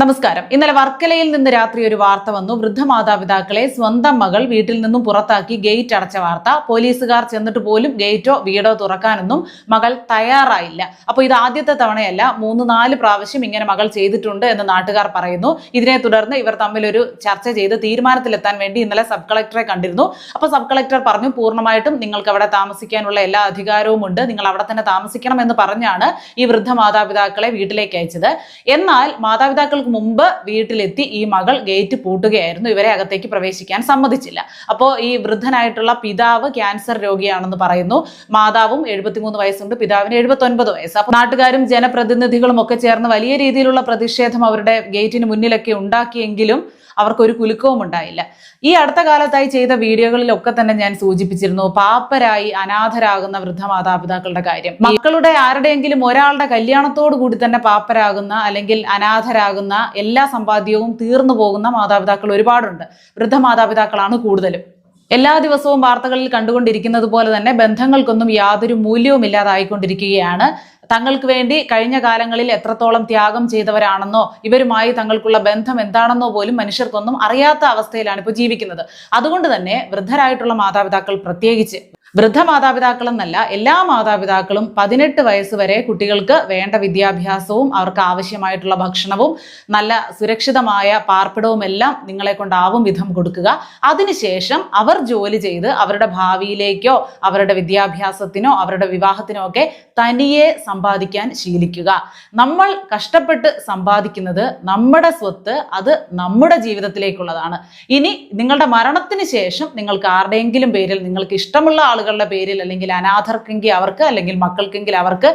നമസ്കാരം. ഇന്നലെ വർക്കലയിൽ നിന്ന് രാത്രി ഒരു വാർത്ത വന്നു. വൃദ്ധ മാതാപിതാക്കളെ സ്വന്തം മകൾ വീട്ടിൽ നിന്നും പുറത്താക്കി ഗേറ്റ് അടച്ച വാർത്ത. പോലീസുകാർ ചെന്നിട്ട് പോലും ഗേറ്റോ വീടോ തുറക്കാനൊന്നും മകൾ തയ്യാറായില്ല. അപ്പോൾ ഇത് ആദ്യത്തെ തവണയല്ല. മൂന്ന് നാല് പ്രാവശ്യം ഇങ്ങനെ മകൾ ചെയ്തിട്ടുണ്ട് എന്ന് നാട്ടുകാർ പറയുന്നു. ഇതിനെ തുടർന്ന് ഇവർ തമ്മിൽ ഒരു ചർച്ച ചെയ്ത് തീരുമാനത്തിലെത്താൻ വേണ്ടി ഇന്നലെ സബ് കളക്ടറെ കണ്ടിരുന്നു. അപ്പോൾ സബ് കളക്ടർ പറഞ്ഞു പൂർണമായിട്ടും നിങ്ങൾക്ക് അവിടെ താമസിക്കാനുള്ള എല്ലാ അധികാരവും ഉണ്ട്. നിങ്ങൾ അവിടെ തന്നെ താമസിക്കണം എന്ന് പറഞ്ഞാണ് ഈ വൃദ്ധ മാതാപിതാക്കളെ വീട്ടിലേക്ക് അയച്ചത്. എന്നാൽ മാതാപിതാക്കൾക്ക് മുമ്പ് വീട്ടിലെത്തി ഈ മകൾ ഗേറ്റ് പൂട്ടുകയായിരുന്നു. ഇവരെ അകത്തേക്ക് പ്രവേശിക്കാൻ സമ്മതിച്ചില്ല. അപ്പോൾ ഈ വൃദ്ധനായിട്ടുള്ള പിതാവ് ക്യാൻസർ രോഗിയാണെന്ന് പറയുന്നു. മാതാവും എഴുപത്തിമൂന്ന് വയസ്സുണ്ട് പിതാവിന് എഴുപത്തൊൻപത് വയസ്സ്. അപ്പോൾ നാട്ടുകാരും ജനപ്രതിനിധികളും ഒക്കെ ചേർന്ന് വലിയ രീതിയിലുള്ള പ്രതിഷേധം അവരുടെ ഗേറ്റിന് മുന്നിലൊക്കെ ഉണ്ടാക്കിയെങ്കിലും അവർക്കൊരു കുലുക്കവും ഉണ്ടായില്ല. ഈ അടുത്ത കാലത്തായി ചെയ്ത വീഡിയോകളിലൊക്കെ തന്നെ ഞാൻ സൂചിപ്പിച്ചിരുന്നു പാപ്പരായി അനാഥരാകുന്ന വൃദ്ധ മാതാപിതാക്കളുടെ കാര്യം മക്കളുടെ ആരുടെയെങ്കിലും ഒരാളുടെ കല്യാണത്തോടു കൂടി തന്നെ പാപ്പരാകുന്ന അല്ലെങ്കിൽ അനാഥരാകുന്ന എല്ലാ സമ്പാദ്യവും തീർന്നു പോകുന്ന മാതാപിതാക്കൾ ഒരുപാടുണ്ട്. വൃദ്ധ മാതാപിതാക്കളാണ് കൂടുതലും. എല്ലാ ദിവസവും വാർത്തകളിൽ കണ്ടുകൊണ്ടിരിക്കുന്നത് പോലെ തന്നെ ബന്ധങ്ങൾക്കൊന്നും യാതൊരു മൂല്യവും ഇല്ലാതായിക്കൊണ്ടിരിക്കുകയാണ് തങ്ങൾക്ക് വേണ്ടി കഴിഞ്ഞ കാലങ്ങളിൽ എത്രത്തോളം ത്യാഗം ചെയ്തവരാണെന്നോ ഇവരുമായി തങ്ങൾക്കുള്ള ബന്ധം എന്താണെന്നോ പോലും മനുഷ്യർക്കൊന്നും അറിയാത്ത അവസ്ഥയിലാണ് ഇപ്പോൾ ജീവിക്കുന്നത്. അതുകൊണ്ട് തന്നെ വൃദ്ധരായിട്ടുള്ള മാതാപിതാക്കൾ പ്രത്യേകിച്ച് വൃദ്ധ മാതാപിതാക്കൾ എന്നല്ല എല്ലാ മാതാപിതാക്കളും പതിനെട്ട് വയസ്സ് വരെ കുട്ടികൾക്ക് വേണ്ട വിദ്യാഭ്യാസവും അവർക്ക് ആവശ്യമായിട്ടുള്ള ഭക്ഷണവും നല്ല സുരക്ഷിതമായ പാർപ്പിടവും എല്ലാം നിങ്ങളെ കൊണ്ടാവും വിധം കൊടുക്കുക. അതിനുശേഷം അവർ ജോലി ചെയ്ത് അവരുടെ ഭാവിയിലേക്കോ അവരുടെ വിദ്യാഭ്യാസത്തിനോ അവരുടെ വിവാഹത്തിനോ ഒക്കെ തനിയെ സമ്പാദിക്കാൻ ശീലിക്കുക. നമ്മൾ കഷ്ടപ്പെട്ട് സമ്പാദിക്കുന്നത് നമ്മുടെ സ്വത്ത് അത് നമ്മുടെ ജീവിതത്തിലേക്കുള്ളതാണ്. ഇനി നിങ്ങളുടെ മരണത്തിന് ശേഷം നിങ്ങൾക്ക് ആരുടെയെങ്കിലും പേരിൽ നിങ്ങൾക്ക് ഇഷ്ടമുള്ള ആളുകളുടെ പേരിൽ അല്ലെങ്കിൽ അനാഥർക്കെങ്കിൽ അവർക്ക് അല്ലെങ്കിൽ മക്കൾക്കെങ്കിൽ അവർക്ക്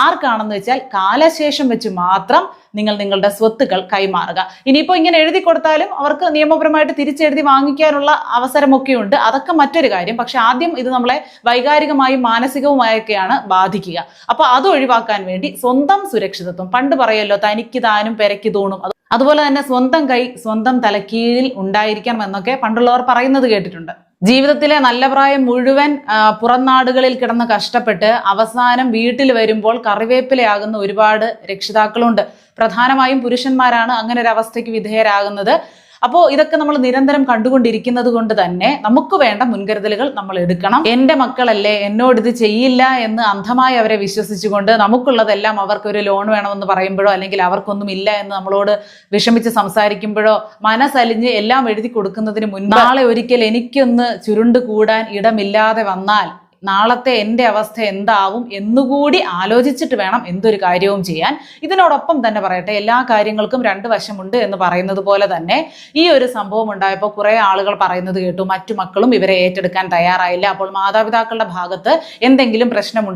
ആർക്കാണെന്ന് വെച്ചാൽ കാലശേഷം വെച്ച് മാത്രം നിങ്ങൾ നിങ്ങളുടെ സ്വത്തുക്കൾ കൈമാറുക. ഇനിയിപ്പോൾ ഇങ്ങനെ എഴുതി കൊടുത്താലും അവർക്ക് നിയമപരമായിട്ട് തിരിച്ചെഴുതി വാങ്ങിക്കാനുള്ള അവസരമൊക്കെ ഉണ്ട്. അതൊക്കെ മറ്റൊരു കാര്യം. പക്ഷെ ആദ്യം ഇത് നമ്മളെ വൈകാരികമായും മാനസികവുമായൊക്കെയാണ് ബാധിക്കുക. അപ്പോൾ അത് ഒഴിവാക്കാൻ വേണ്ടി സ്വന്തം സുരക്ഷിതത്വം. പണ്ട് പറയല്ലോ തനിക്ക് താനും പെരയ്ക്ക് തോണും. അതുപോലെ തന്നെ സ്വന്തം കൈ സ്വന്തം തലക്കീഴിൽ ഉണ്ടായിരിക്കണം എന്നൊക്കെ പണ്ടുള്ളവർ പറയുന്നത് കേട്ടിട്ടുണ്ട്. ജീവിതത്തിലെ നല്ല പ്രായം മുഴുവൻ പുറംനാടുകളിൽ പുറം നാടുകളിൽ കിടന്ന് കഷ്ടപ്പെട്ട് അവസാനം വീട്ടിൽ വരുമ്പോൾ കറിവേപ്പിലയാകുന്ന ഒരുപാട് രക്ഷിതാക്കളുണ്ട്. പ്രധാനമായും പുരുഷന്മാരാണ് അങ്ങനെ ഒരു അവസ്ഥയ്ക്ക് വിധേയരാകുന്നത്. അപ്പോൾ ഇതൊക്കെ നമ്മൾ നിരന്തരം കണ്ടുകൊണ്ടിരിക്കുന്നത് കൊണ്ട് തന്നെ നമുക്ക് വേണ്ട മുൻകരുതലുകൾ നമ്മൾ എടുക്കണം. എന്റെ മക്കളല്ലേ എന്നോട് ഇത് ചെയ്യില്ല എന്ന് അന്ധമായി അവരെ വിശ്വസിച്ചുകൊണ്ട് നമുക്കുള്ളതെല്ലാം അവർക്കൊരു ലോൺ വേണമെന്ന് പറയുമ്പോഴോ അല്ലെങ്കിൽ അവർക്കൊന്നും ഇല്ല എന്ന് നമ്മളോട് വിഷമിച്ച് സംസാരിക്കുമ്പോഴോ മനസ്സലിഞ്ഞ് എല്ലാം എഴുതി കൊടുക്കുന്നതിന് മുൻപ് നാളെ ഒരിക്കൽ എനിക്കൊന്ന് ചുരുണ്ട് കൂടാൻ ഇടമില്ലാതെ വന്നാൽ നാളത്തെ എന്റെ അവസ്ഥ എന്താവും എന്നുകൂടി ആലോചിച്ചിട്ട് വേണം എന്തൊരു കാര്യവും ചെയ്യാൻ. ഇതിനോടൊപ്പം തന്നെ പറയട്ടെ എല്ലാ കാര്യങ്ങൾക്കും രണ്ട് വശമുണ്ട് എന്ന് പറയുന്നത് പോലെ തന്നെ ഈ ഒരു സംഭവം ഉണ്ടായപ്പോൾ കുറേ ആളുകൾ പറയുന്നത് കേട്ടു. മറ്റു മക്കളും ഇവരെ ഏറ്റെടുക്കാൻ തയ്യാറായില്ല. അപ്പോൾ മാതാപിതാക്കളുടെ ഭാഗത്ത് എന്തെങ്കിലും പ്രശ്നം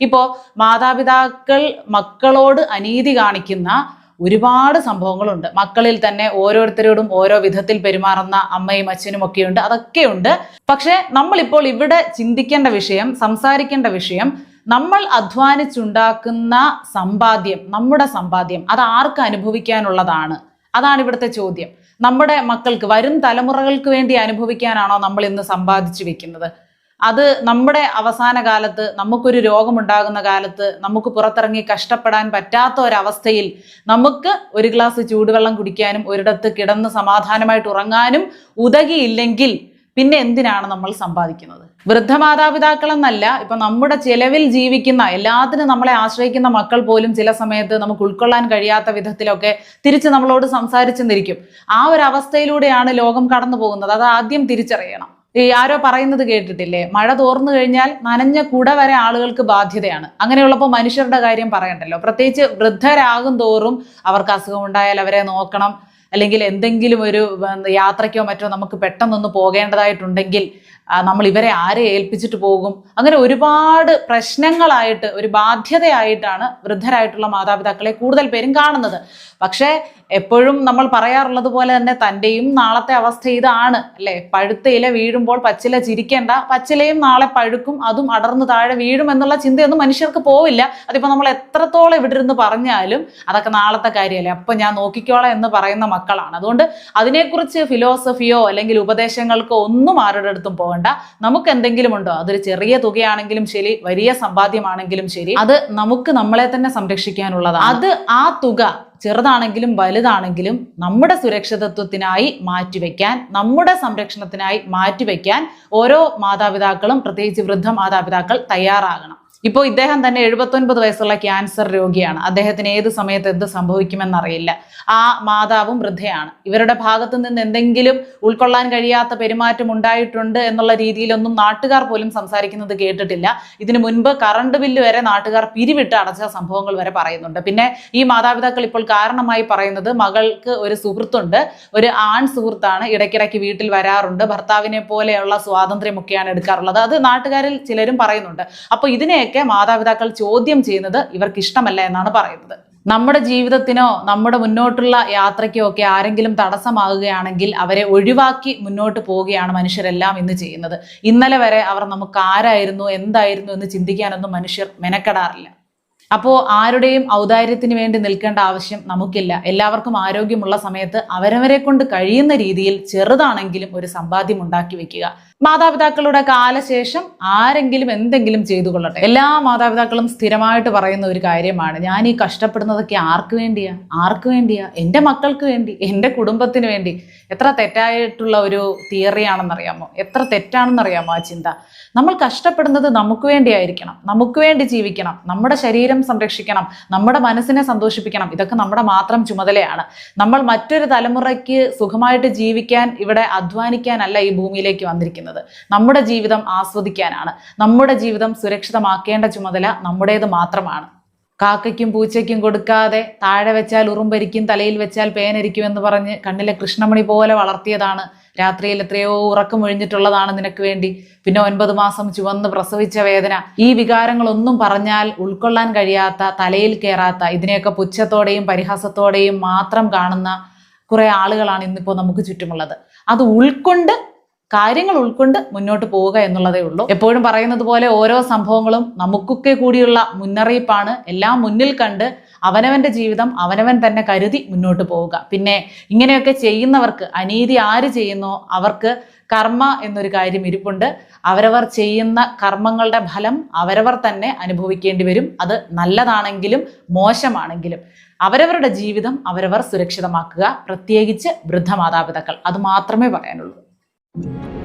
ഇപ്പോൾ മാതാപിതാക്കൾ മക്കളോട് അനീതി കാണിക്കുന്ന ഒരുപാട് സംഭവങ്ങളുണ്ട്. മക്കളിൽ തന്നെ ഓരോരുത്തരോടും ഓരോ വിധത്തിൽ പെരുമാറുന്ന അമ്മയും അച്ഛനും ഒക്കെയുണ്ട്. അതൊക്കെയുണ്ട്. പക്ഷേ നമ്മളിപ്പോൾ ഇവിടെ ചിന്തിക്കേണ്ട വിഷയം സംസാരിക്കേണ്ട വിഷയം നമ്മൾ അധ്വാനിച്ചുണ്ടാക്കുന്ന സമ്പാദ്യം നമ്മുടെ സമ്പാദ്യം അത് ആർക്ക് അനുഭവിക്കാനുള്ളതാണ്? അതാണ് ഇവിടുത്തെ ചോദ്യം. നമ്മുടെ മക്കൾക്ക് വരും തലമുറകൾക്ക് വേണ്ടി അനുഭവിക്കാനാണോ നമ്മൾ ഇന്ന് സമ്പാദിച്ചു വെക്കുന്നത്? അത് നമ്മുടെ അവസാന കാലത്ത് നമുക്കൊരു രോഗമുണ്ടാകുന്ന കാലത്ത് നമുക്ക് പുറത്തിറങ്ങി കഷ്ടപ്പെടാൻ പറ്റാത്ത ഒരവസ്ഥയിൽ നമുക്ക് ഒരു ഗ്ലാസ് ചൂടുവെള്ളം കുടിക്കാനും ഒരിടത്ത് കിടന്ന് സമാധാനമായിട്ട് ഉറങ്ങാനും ഉതകിയില്ലെങ്കിൽ പിന്നെ എന്തിനാണ് നമ്മൾ സമ്പാദിക്കുന്നത്? വൃദ്ധ മാതാപിതാക്കളെന്നല്ല ഇപ്പൊ നമ്മുടെ ചെലവിൽ ജീവിക്കുന്ന എല്ലാത്തിനും നമ്മളെ ആശ്രയിക്കുന്ന മക്കൾ പോലും ചില സമയത്ത് നമുക്ക് ഉൾക്കൊള്ളാൻ കഴിയാത്ത വിധത്തിലൊക്കെ തിരിച്ച് നമ്മളോട് സംസാരിച്ചെന്നിരിക്കും ആ ഒരു അവസ്ഥയിലൂടെയാണ് ലോകം കടന്നു പോകുന്നത് അത് ആദ്യം തിരിച്ചറിയണം. ഈ ആരോ പറയുന്നത് കേട്ടിട്ടില്ലേ? മഴ തോർന്നു കഴിഞ്ഞാൽ നനഞ്ഞ കുട വരെ ആളുകൾക്ക് ബാധ്യതയാണ്. അങ്ങനെയുള്ളപ്പോൾ മനുഷ്യരുടെ കാര്യം പറയണ്ടല്ലോ. പ്രത്യേകിച്ച് വൃദ്ധരാകും തോറും അവർക്ക് അസുഖം ഉണ്ടായാൽ അവരെ നോക്കണം. അല്ലെങ്കിൽ എന്തെങ്കിലും ഒരു യാത്രയ്ക്കോ മറ്റോ നമുക്ക് പെട്ടെന്നൊന്ന് പോകേണ്ടതായിട്ടുണ്ടെങ്കിൽ നമ്മൾ ഇവരെ ആരെ ഏൽപ്പിച്ചിട്ട് പോകും? അങ്ങനെ ഒരുപാട് പ്രശ്നങ്ങളായിട്ട് ഒരു ബാധ്യതയായിട്ടാണ് വൃദ്ധരായിട്ടുള്ള മാതാപിതാക്കളെ കൂടുതൽ പേരും കാണുന്നത്. പക്ഷേ എപ്പോഴും നമ്മൾ പറയാറുള്ളത് പോലെ തന്നെ തന്റെയും നാളത്തെ അവസ്ഥ ഇതാണ് അല്ലേ? പഴുത്ത ഇല വീഴുമ്പോൾ പച്ചില ചിരിക്കേണ്ട പച്ചിലയും നാളെ പഴുക്കും അതും അടർന്നു താഴെ വീഴും എന്നുള്ള ചിന്തയൊന്നും മനുഷ്യർക്ക് പോവില്ല. അതിപ്പോൾ നമ്മൾ എത്രത്തോളം ഇവിടെ ഇരുന്ന് പറഞ്ഞാലും അതൊക്കെ നാളത്തെ കാര്യമല്ലേ? അപ്പം ഞാൻ നോക്കിക്കോളാം എന്ന് പറയുന്ന മക്കളാണ്. അതുകൊണ്ട് അതിനെക്കുറിച്ച് ഫിലോസഫിയോ അല്ലെങ്കിൽ ഉപദേശങ്ങൾക്കോ ഒന്നും ആരുടെ അടുത്തും പോകണ്ട. വേണ്ട. നമുക്ക് എന്തെങ്കിലും ഉണ്ടോ അതൊരു ചെറിയ തുകയാണെങ്കിലും ശരി വലിയ സമ്പാദ്യമാണെങ്കിലും ശരി അത് നമുക്ക് നമ്മളെ തന്നെ സംരക്ഷിക്കാനുള്ളതാണ്. അത് ആ തുക ചെറുതാണെങ്കിലും വലുതാണെങ്കിലും നമ്മുടെ സുരക്ഷിതത്വത്തിനായി മാറ്റിവെക്കാൻ നമ്മുടെ സംരക്ഷണത്തിനായി മാറ്റിവെക്കാൻ ഓരോ മാതാപിതാക്കളും പ്രത്യേകിച്ച് വൃദ്ധ മാതാപിതാക്കൾ തയ്യാറാകണം. ഇപ്പോൾ ഇദ്ദേഹം തന്നെ എഴുപത്തൊൻപത് വയസ്സുള്ള ക്യാൻസർ രോഗിയാണ്. അദ്ദേഹത്തിന് ഏത് സമയത്ത് എന്ത് സംഭവിക്കുമെന്നറിയില്ല. ആ മാതാവും വൃദ്ധയാണ്. ഇവരുടെ ഭാഗത്തു നിന്ന് എന്തെങ്കിലും ഉൾക്കൊള്ളാൻ കഴിയാത്ത പെരുമാറ്റം ഉണ്ടായിട്ടുണ്ട് എന്നുള്ള രീതിയിലൊന്നും നാട്ടുകാർ പോലും സംസാരിക്കുന്നത് കേട്ടിട്ടില്ല. ഇതിനു മുൻപ് കറണ്ട് ബില്ല് വരെ നാട്ടുകാർ പിരിവിട്ട് അടച്ച സംഭവങ്ങൾ വരെ പറയുന്നുണ്ട്. പിന്നെ ഈ മാതാപിതാക്കൾ ഇപ്പോൾ കാരണമായി പറയുന്നത് മകൾക്ക് ഒരു സുഹൃത്തുണ്ട്. ഒരു ആൺ സുഹൃത്താണ് ഇടയ്ക്കിടയ്ക്ക് വീട്ടിൽ വരാറുണ്ട്. ഭർത്താവിനെ പോലെയുള്ള സ്വാതന്ത്ര്യമൊക്കെയാണ് എടുക്കാറുള്ളത്. അത് നാട്ടുകാരിൽ ചിലരും പറയുന്നുണ്ട്. അപ്പോൾ ഇതിനെയൊക്കെ മാതാപിതാക്കൾ ചോദ്യം ചെയ്യുന്നത് ഇവർക്ക് ഇഷ്ടമല്ല എന്നാണ് പറയുന്നത്. നമ്മുടെ ജീവിതത്തിനോ നമ്മുടെ മുന്നോട്ടുള്ള യാത്രയ്ക്കോ ഒക്കെ ആരെങ്കിലും തടസ്സമാകുകയാണെങ്കിൽ അവരെ ഒഴിവാക്കി മുന്നോട്ട് പോവുകയാണ് മനുഷ്യരെല്ലാം ഇന്ന് ചെയ്യുന്നത്. ഇന്നലെ വരെ അവർ നമുക്ക് ആരായിരുന്നു എന്തായിരുന്നു എന്ന് ചിന്തിക്കാനൊന്നും മനുഷ്യർ മെനക്കെടാറില്ല. അപ്പോൾ ആരുടെയും ഔദാര്യത്തിന് വേണ്ടി നിൽക്കേണ്ട ആവശ്യം നമുക്കില്ല. എല്ലാവർക്കും ആരോഗ്യമുള്ള സമയത്ത് അവരവരെ കൊണ്ട് കഴിയുന്ന രീതിയിൽ ചെറുതാണെങ്കിലും ഒരു സമ്പാദ്യം ഉണ്ടാക്കി വെക്കുക. മാതാപിതാക്കളുടെ കാലശേഷം ആരെങ്കിലും എന്തെങ്കിലും ചെയ്തു കൊള്ളട്ടെ. എല്ലാ മാതാപിതാക്കളും സ്ഥിരമായിട്ട് പറയുന്ന ഒരു കാര്യമാണ്. ഞാൻ ഈ കഷ്ടപ്പെടുന്നതൊക്കെ ആർക്ക് വേണ്ടിയാ? ആർക്ക് വേണ്ടിയാ? എന്റെ മക്കൾക്ക് വേണ്ടി എന്റെ കുടുംബത്തിന് വേണ്ടി. എത്ര തെറ്റായിട്ടുള്ള ഒരു തിയറിയാണെന്നറിയാമോ? എത്ര തെറ്റാണെന്നറിയാമോ ആ ചിന്ത? നമ്മൾ കഷ്ടപ്പെടുന്നത് നമുക്ക് വേണ്ടിയായിരിക്കണം നമുക്ക് വേണ്ടി ജീവിക്കണം. നമ്മുടെ ശരീരം സംരക്ഷിക്കണം നമ്മുടെ മനസ്സിനെ സന്തോഷിപ്പിക്കണം. ഇതൊക്കെ നമ്മുടെ മാത്രം ചുമതലയാണ്. നമ്മൾ മറ്റൊരു തലമുറയ്ക്ക് സുഖമായിട്ട് ജീവിക്കാൻ ഇവിടെ അധ്വാനിക്കാനല്ല ഈ ഭൂമിയിലേക്ക് വന്നിരിക്കുന്നത്. നമ്മുടെ ജീവിതം ആസ്വദിക്കാനാണ്. നമ്മുടെ ജീവിതം സുരക്ഷിതമാക്കേണ്ട ചുമതല നമ്മുടേത് മാത്രമാണ്. കാക്കയ്ക്കും പൂച്ചയ്ക്കും കൊടുക്കാതെ താഴെ വെച്ചാൽ ഉറുമ്പരിക്കും തലയിൽ വെച്ചാൽ പേനരിക്കും എന്ന് പറഞ്ഞ് കണ്ണിലെ കൃഷ്ണമണി പോലെ വളർത്തിയതാണ്. രാത്രിയിൽ എത്രയോ ഉറക്കമൊഴിഞ്ഞിട്ടുള്ളതാണ് നിനക്ക് വേണ്ടി. പിന്നെ ഒൻപത് മാസം ചുവന്ന് പ്രസവിച്ച വേദന. ഈ വികാരങ്ങളൊന്നും പറഞ്ഞാൽ ഉൾക്കൊള്ളാൻ കഴിയാത്ത തലയിൽ കയറാത്ത ഇതിനെയൊക്കെ പുച്ഛത്തോടെയും പരിഹാസത്തോടെയും മാത്രം കാണുന്ന കുറെ ആളുകളാണ് ഇന്നിപ്പോൾ നമുക്ക് ചുറ്റുമുള്ളത്. അത് ഉൾക്കൊണ്ട് കാര്യങ്ങൾ ഉൾക്കൊണ്ട് മുന്നോട്ട് പോവുക എന്നുള്ളതേ ഉള്ളൂ. എപ്പോഴും പറയുന്നത് പോലെ ഓരോ സംഭവങ്ങളും നമുക്കൊക്കെ കൂടിയുള്ള മുന്നറിയിപ്പാണ്. എല്ലാം മുന്നിൽ കണ്ട് അവനവന്റെ ജീവിതം അവനവൻ തന്നെ കരുതി മുന്നോട്ട് പോവുക. പിന്നെ ഇങ്ങനെയൊക്കെ ചെയ്യുന്നവർക്ക് അനീതി ആര് ചെയ്യുന്നോ അവർക്ക് കർമ്മ എന്നൊരു കാര്യം ഇരിപ്പുണ്ട്. അവരവർ ചെയ്യുന്ന കർമ്മങ്ങളുടെ ഫലം അവരവർ തന്നെ അനുഭവിക്കേണ്ടി വരും. അത് നല്ലതാണെങ്കിലും മോശമാണെങ്കിലും അവരവരുടെ ജീവിതം അവരവർ സുരക്ഷിതമാക്കുക. പ്രത്യേകിച്ച് വൃദ്ധ മാതാപിതാക്കൾ അത് മാത്രമേ പറയാനുള്ളൂ. Thank you